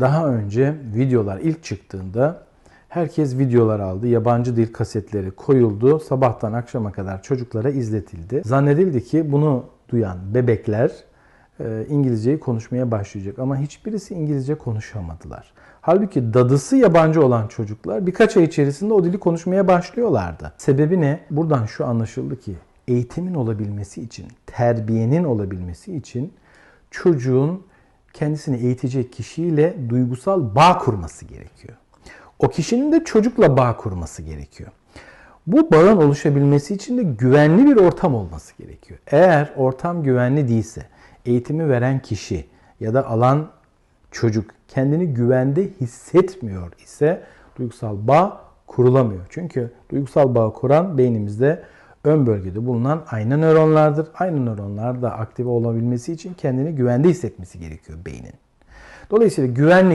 Daha önce videolar ilk çıktığında herkes videolar aldı. Yabancı dil kasetleri koyuldu. Sabahtan akşama kadar çocuklara izletildi. Zannedildi ki bunu duyan bebekler e, İngilizceyi konuşmaya başlayacak ama hiçbirisi İngilizce konuşamadılar. Halbuki dadısı yabancı olan çocuklar birkaç ay içerisinde o dili konuşmaya başlıyorlardı. Sebebi ne? Buradan şu anlaşıldı ki eğitimin olabilmesi için, terbiyenin olabilmesi için çocuğun kendisini eğitecek kişiyle duygusal bağ kurması gerekiyor. O kişinin de çocukla bağ kurması gerekiyor. Bu bağın oluşabilmesi için de güvenli bir ortam olması gerekiyor. Eğer ortam güvenli değilse, eğitimi veren kişi ya da alan çocuk kendini güvende hissetmiyor ise duygusal bağ kurulamıyor. Çünkü duygusal bağ kuran beynimizde ön bölgede bulunan ayna nöronlardır. Aynı nöronlar da aktive olabilmesi için kendini güvende hissetmesi gerekiyor beynin. Dolayısıyla güvenli